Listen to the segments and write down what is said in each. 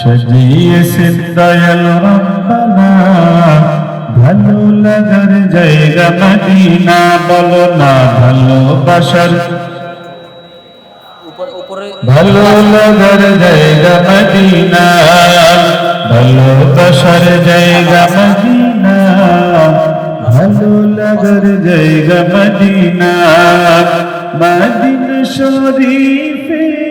সাজিয়েছেন দয়াল রব্বানা। ভালো লাগার জায়গা মদিনা বলো না ভালোবাসার ভালো লাগার জায়গা মদিনা ভালোবাসার জায়গা মদিনা। ভালো লাগার জায়গা মদিনা মদিন শরীফে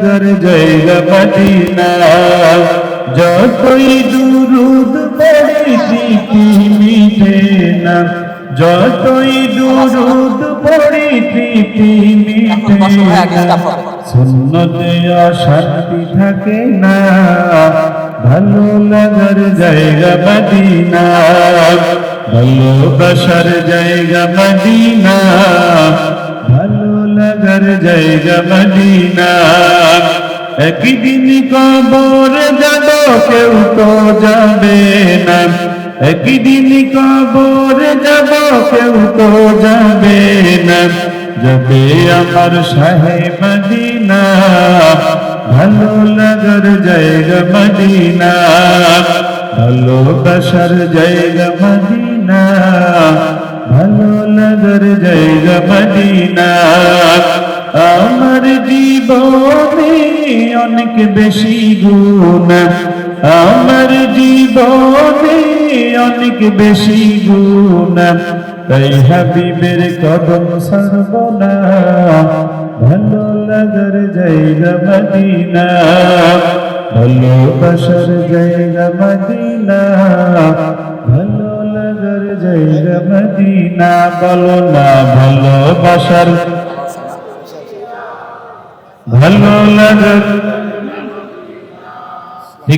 লাগার জায়গা মদিনা। যতই দুরুদ পড়ি প্রীতি মিটে না যতই দুরুদ পড়ি প্রীতি মিটে না সুন্নতে অশান্তি থাকে না। ভালো লাগার জায়গা মদিনা ভালোবাসার জায়গা মদিনা। ভালো লাগার জায়গা মদিনা। একদিন কবর যাব কেউ তো যাবে না। একদিন কবর যাব কেউ তো যাবে না। যাবে আমার শাহে মদিনা, ভালো লাগার জায়গা মদিনা। ভালোবাসার জায়গা মদিনা, ভালো লাগার জায়গা মদিনা। আমার জীবনে অনেক বেশি গুণ। আমার জীবনে অনেক বেশি গুণ। তাই হাবিবের কদম সর্বনা ভালো লাগার জায়গা মদিনা। ভালোবাসার জায়গা মদিনা। ভালো লাগার জায়গা মদিনা। বলো না ভালোবাসার هل ولدت